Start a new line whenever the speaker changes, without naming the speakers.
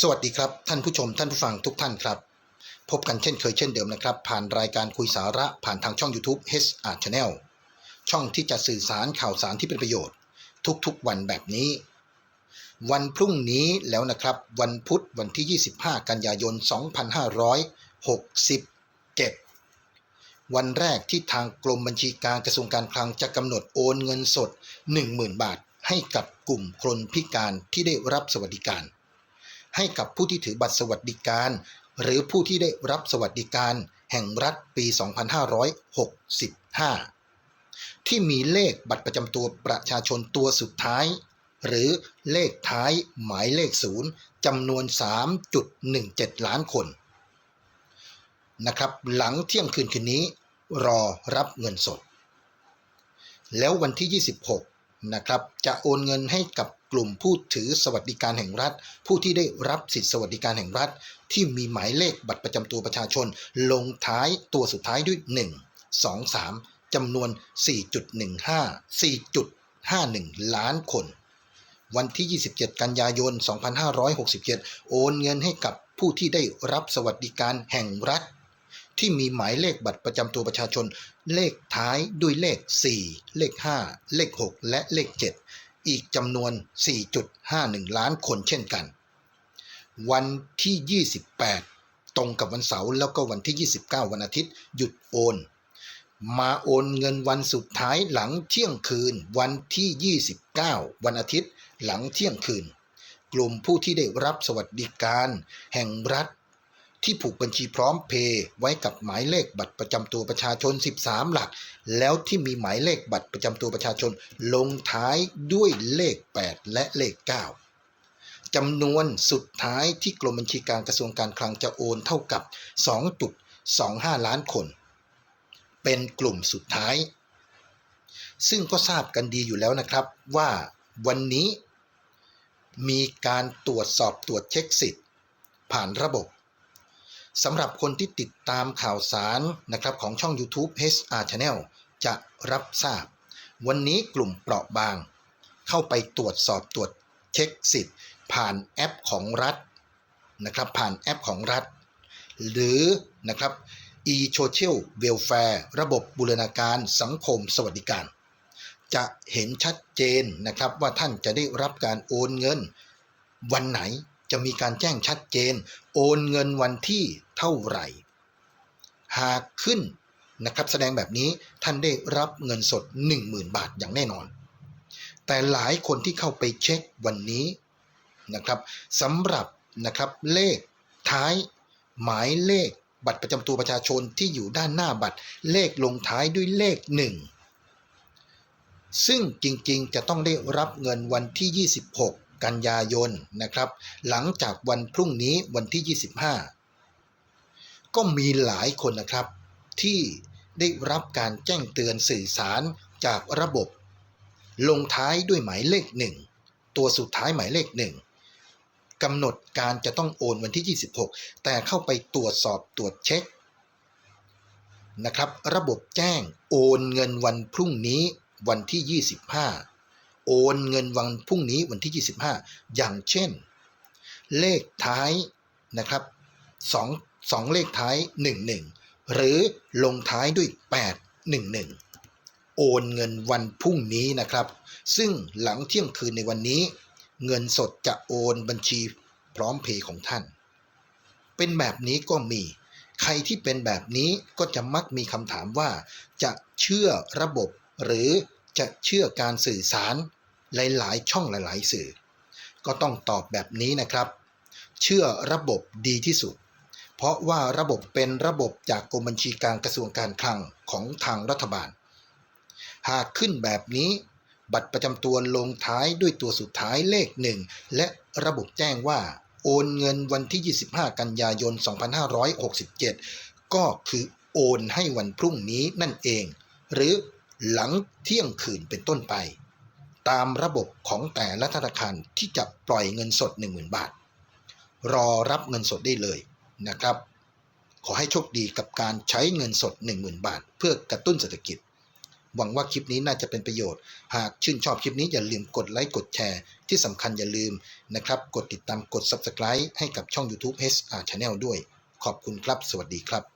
สวัสดีครับ ท่านผู้ชมท่านผู้ฟังทุกท่านครับ พบกันเช่นเคยเช่นเดิมนะครับ ผ่านรายการคุยสาระผ่านทางช่อง YouTube h r Channel ช่องที่จะสื่อสารข่าวสารที่เป็นประโยชน์ ทุกๆวันแบบนี้ วันพรุ่งนี้แล้วนะครับ วันพุธวันที่ 25 กันยายน 2567 วันแรกที่ทางกรมบัญชีการกระทรวงการคลังจะกำหนดโอนเงินสด 10,000 บาท ให้กับกลุ่มคนพิการที่ได้รับสวัสดิการ ให้กับผู้ที่ถือบัตรสวัสดิการ หรือผู้ที่ได้รับสวัสดิการ แห่งรัฐปี 2565 ที่มีเลขบัตรประจำตัวประชาชนตัวสุดท้าย หรือเลขท้ายหมายเลขศูนย์จำนวน 3.17 ล้านคนนะครับหลังเที่ยงคืนคืนนี้รอรับเงินสด แล้ววันที่ 26 นะครับจะโอนเงินให้กับกลุ่มผู้ถือสวัสดิการแห่งรัฐ ผู้ที่ได้รับสิทธิสวัสดิการแห่งรัฐ ที่มีหมายเลขบัตรประจำตัวประชาชน ลงท้ายตัวสุดท้ายด้วย 1 2 3จำนวน 4.15 4.51 ล้านคน วันที่ 27 กันยายน 2567 โอนเงินให้กับผู้ที่ได้รับสวัสดิการแห่งรัฐ ที่มีหมายเลขบัตรประจำตัวประชาชน เลขท้ายด้วยเลข 4 เลข 5 เลข 6 และเลข 7 อีกจำนวน 4.51 ล้านคนเช่นกัน วันที่ 28 ตรงกับวันเสาร์แล้วก็วันที่ 29 วันอาทิตย์ หยุดโอน มาโอนเงินวันสุดท้ายหลังเที่ยงคืน วันที่ 29 วันอาทิตย์ หลังเที่ยงคืน กลุ่มผู้ที่ได้รับสวัสดิการ แห่งรัฐ ที่ผูกบัญชีพร้อมเพย์ไว้กับหมายเลขบัตรประจำตัวประชาชน 13 หลัก แล้วที่มีหมายเลขบัตรประจำตัวประชาชนลงท้ายด้วยเลข 8 และเลข 9จำนวนสุดท้ายที่กรมบัญชีการกระทรวงการคลังจะโอนเท่ากับ 2.25 ล้านคน เป็นกลุ่มสุดท้าย ซึ่งก็ทราบกันดีอยู่แล้วนะครับว่าวันนี้มีการตรวจสอบตรวจเช็คสิทธิ์ ผ่านระบบ สำหรับคนที่ติดตามข่าวสารนะครับของช่อง YouTube HR Channel จะรับทราบ วันนี้กลุ่มเปราะบาง เข้าไปตรวจสอบตรวจเช็คสิทธิ์ ผ่านแอปของรัฐนะครับผ่านแอปของรัฐ หรือนะครับ e-social welfare ระบบบูรณาการสังคมสวัสดิการ จะเห็นชัดเจนนะครับว่าท่านจะได้รับการโอนเงินวันไหน จะมีการแจ้งชัดเจน โอนเงินวันที่เท่าไหร่ หากขึ้นนะครับแสดงแบบนี้ท่านได้รับเงินสด 10,000 บาทอย่างแน่นอน แต่หลายคนที่เข้าไปเช็ควันนี้นะครับสำหรับนะครับเลขท้ายหมายเลขบัตรประจำตัวประชาชนที่อยู่ด้านหน้าบัตรเลขลงท้ายด้วยเลข 1 ซึ่งจริงๆ จะต้องได้รับเงินวันที่ 26 กันยายนนะครับ หลังจากวันพรุ่งนี้วันที่ 25 ก็มีหลายคนนะครับ ที่ได้รับการแจ้งเตือนสื่อสารจากระบบ ลงท้ายด้วยหมายเลข 1 ตัวสุดท้ายหมายเลข 1กำหนดการจะต้องโอนวันที่ 26 แต่เข้าไปตรวจสอบตรวจเช็คนะครับ ระบบแจ้งโอนเงินวันพรุ่งนี้วันที่ 25 โอนเงินวันพรุ่งนี้วันที่ 25 อย่างเช่น เลขท้ายนะครับ2 2เลขท้าย 11 หรือลงท้ายด้วย 811 โอนเงินวันพรุ่งนี้นะครับ ซึ่งหลังเที่ยงคืนในวันนี้ เงินสดจะโอนบัญชีพร้อมเพย์ของท่าน เป็นแบบนี้ก็มี ใครที่เป็นแบบนี้ก็จะมักมีคำถามว่า จะเชื่อระบบหรือ จะเชื่อการสื่อสารหลาย ๆ ช่องหลาย ๆ สื่อ ก็ต้องตอบแบบนี้นะครับ เชื่อระบบดีที่สุด เพราะว่าระบบเป็นระบบจากกรมบัญชีการกระทรวงการคลังของทางรัฐบาล หากขึ้นแบบนี้ บัตรประจำตัวลงท้ายด้วยตัวสุดท้ายเลขหนึ่งและระบบแจ้งว่า โอนเงินวันที่ 25 กันยายน 2567 ก็คือโอนให้วันพรุ่งนี้นั่นเอง หรือ หลังเที่ยงคืนเป็นต้นไป ตามระบบของแต่ละธนาคารที่จะปล่อยเงินสด 10,000 บาท รอรับเงินสดได้เลยนะครับ ขอให้โชคดีกับการใช้เงินสด 10,000 บาท เพื่อกระตุ้นเศรษฐกิจ หวังว่าคลิปนี้น่าจะเป็นประโยชน์ หากชื่นชอบคลิปนี้อย่าลืมกดไลค์กดแชร์ ที่สำคัญอย่าลืมนะครับ กดติดตามกด Subscribe ให้กับช่อง YouTube HR Channel ด้วย ขอบคุณครับ สวัสดีครับ